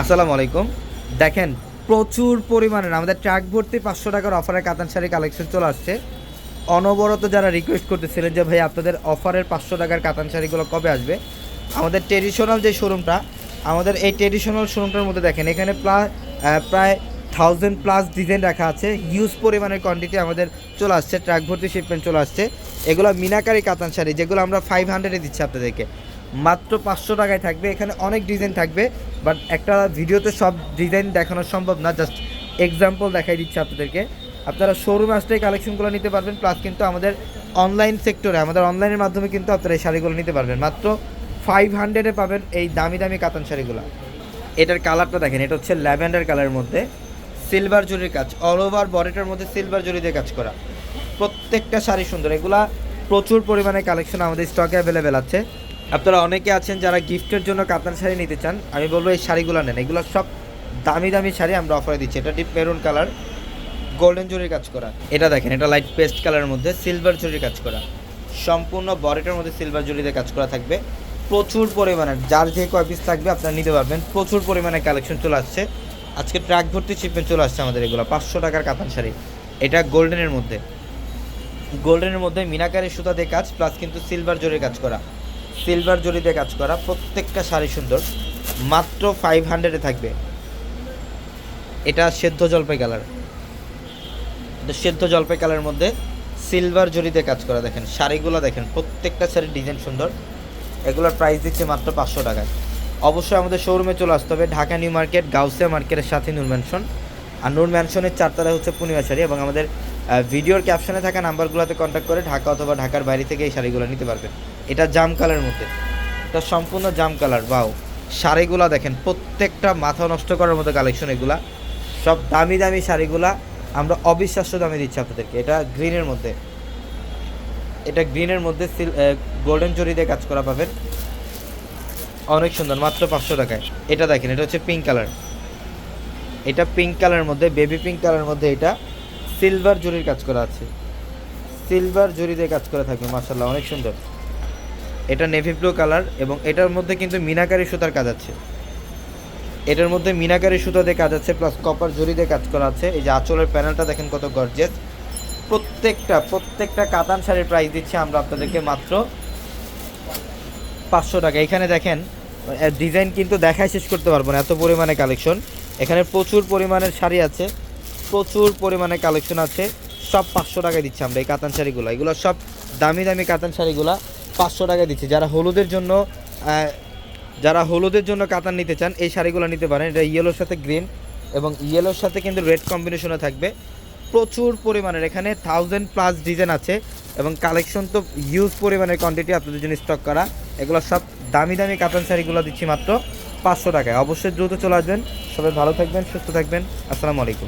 আসসালামু আলাইকুম। দেখেন, প্রচুর পরিমাণের আমাদের ট্রাক ভর্তি পাঁচশো টাকার অফারের কাতান শাড়ি কালেকশন চলে আসছে। অনবরত যারা রিকোয়েস্ট করতেছিলেন যে, ভাই, আপনাদের অফারের পাঁচশো টাকার কাতান শাড়িগুলো কবে আসবে? আমাদের ট্রেডিশনাল যে শোরুমটা আমাদের এই ট্রেডিশনাল শোরুমটার মধ্যে দেখেন, এখানে প্রায় থাউজেন্ড প্লাস ডিজাইন রাখা আছে। হিউজ পরিমাণের কোয়ান্টিটি আমাদের চলে আসছে, ট্রাক ভর্তি শিপমেন্ট চলে আসছে। এগুলো মিনাকারি কাতান শাড়ি, যেগুলো আমরা ফাইভ হান্ড্রেডে দিচ্ছি আপনাদেরকে। মাত্র পাঁচশো টাকায় থাকবে। এখানে অনেক ডিজাইন থাকবে বাট একটা ভিডিওতে সব ডিজাইন দেখানো সম্ভব না জাস্ট এক্সাম্পল দেখাই দিচ্ছি আপনাদেরকে। আপনারা শোরুম আসলে কালেকশনগুলো নিতে পারবেন প্লাস কিন্তু আমাদের অনলাইন সেক্টরে আমাদের অনলাইনের মাধ্যমে কিন্তু আপনারা এই শাড়িগুলো নিতে পারবেন। মাত্র ফাইভ হান্ড্রেডে পাবেন এই দামি দামি কাতান শাড়িগুলো। এটার কালারটা দেখেন, এটা হচ্ছে ল্যাভেন্ডার কালারের মধ্যে সিলভার জরির কাজ অল ওভার বডিটার মধ্যে সিলভার জরি দিয়ে কাজ করা। প্রত্যেকটা শাড়ি সুন্দর, এগুলা প্রচুর পরিমাণে কালেকশন আমাদের স্টকে অ্যাভেলেবেল আছে। আপনারা অনেকে আছেন যারা গিফটের জন্য কাতান শাড়ি নিতে চান, আমি বলব এই শাড়িগুলো নেন। এগুলো সব দামি দামি শাড়ি আমরা অফারে দিচ্ছি। এটা ডিপ মেরুন কালার গোল্ডেন জরির কাজ করা। এটা দেখেন, এটা লাইট পেস্ট কালারের মধ্যে সিলভার জরির কাজ করা। সম্পূর্ণ বডিটার মধ্যে সিলভার জরিতে কাজ করা থাকবে। প্রচুর পরিমাণে, যার যে কয় পিস থাকবে আপনারা নিতে পারবেন। প্রচুর পরিমাণে কালেকশন চলে আসছে। আজকে ট্র্যাক ভর্তি শিপমেন্ট চলে আসছে আমাদের এগুলো, পাঁচশো টাকার কাতান শাড়ি। এটা গোল্ডেনের মধ্যে। গোল্ডেনের মধ্যে মিনাকারের সুতা দিয়ে কাজ প্লাস কিন্তু সিলভার জরির কাজ করা। সিলভার জরি দিয়ে কাজ করা প্রত্যেকটা শাড়ি সুন্দর। মাত্র ফাইভ হান্ড্রেডে থাকবে। এটা সেদ্ধ জলপাই কালার। সেদ্ধ জলপাই কালারের মধ্যে সিলভার জরিতে কাজ করা দেখেন। শাড়িগুলো দেখেন, প্রত্যেকটা শাড়ির ডিজাইন সুন্দর। এগুলোর প্রাইস দিচ্ছে মাত্র পাঁচশো টাকায়। অবশ্যই আমাদের শোরুমে চলে আসতে হবে। ঢাকা নিউ মার্কেট, গাউসিয়া মার্কেটের সাথে নূর ম্যানশন। আর নূর ম্যানশনের চারতলা হচ্ছে পূর্ণিমা শাড়ি এবং আমাদের ভিডিওর ক্যাপশনে থাকা নাম্বারগুলোতে কন্ট্যাক্ট করে ঢাকা অথবা ঢাকার বাইরে থেকে এই শাড়িগুলো নিতে পারবেন। এটা জাম কালারের মধ্যে। এটা সম্পূর্ণ জাম কালার বাও শাড়িগুলা দেখেন, প্রত্যেকটা মাথা নষ্ট করার মতো কালেকশন এগুলা। সব দামি দামি শাড়িগুলা আমরা অবিশ্বাস্য দামে দিচ্ছি আপনাদেরকে। এটা গ্রিনের মধ্যে। এটা গ্রিনের মধ্যে গোল্ডেন জরি দিয়ে কাজ করা পাবেন। অনেক সুন্দর, মাত্র পাঁচশো টাকায়। এটা দেখেন, এটা হচ্ছে পিঙ্ক কালার এটা পিঙ্ক কালারের মধ্যে বেবি পিঙ্ক কালারের মধ্যে এটা সিলভার জরির কাজ করা আছে। সিলভার জরি দিয়ে কাজ করা থাকবে মার্শাল্লাহ অনেক সুন্দর। এটা নেভি ব্লু কালার এবং এটার মধ্যে কিন্তু মিনাকারি সুতার কাজ আছে। এটার মধ্যে মিনাকারি সুতা দিয়ে কাজ আছে প্লাস কপার জরি দিয়ে কাজ করা আছে। এই যে আঁচলের প্যানেলটা দেখেন কত গর্জেস প্রত্যেকটা প্রত্যেকটা কাতান শাড়ির প্রাইস দিচ্ছি আমরা আপনাদেরকে মাত্র পাঁচশো টাকা। এখানে দেখেন ডিজাইন কিন্তু দেখাই শেষ করতে পারব না, এত পরিমাণে কালেকশন এখানে প্রচুর পরিমাণের শাড়ি আছে, প্রচুর পরিমাণে কালেকশন আছে। সব পাঁচশো টাকায় দিচ্ছি আমরা এই কাতান শাড়িগুলো। এগুলো সব দামি দামি কাতান শাড়িগুলো। পাঁচশো টাকায় দিচ্ছি। যারা হলুদের জন্য যারা হলুদের জন্য কাতান নিতে চান, এই শাড়িগুলো নিতে পারেন। এটা ইয়েলোর সাথে গ্রিন এবং ইয়েলোর সাথে কিন্তু রেড কম্বিনেশনে থাকবে। প্রচুর পরিমাণের এখানে থাউজেন্ড প্লাস ডিজাইন আছে এবং কালেকশন তো হিউজ পরিমাণের কোয়ান্টিটি আপনাদের জন্য স্টক করা। এগুলো সব দামি দামি কাতান শাড়িগুলো দিচ্ছি মাত্র পাঁচশো টাকায়। অবশ্যই দ্রুত চলে আসবেন। সবাই ভালো থাকবেন, সুস্থ থাকবেন। আসসালামু আলাইকুম।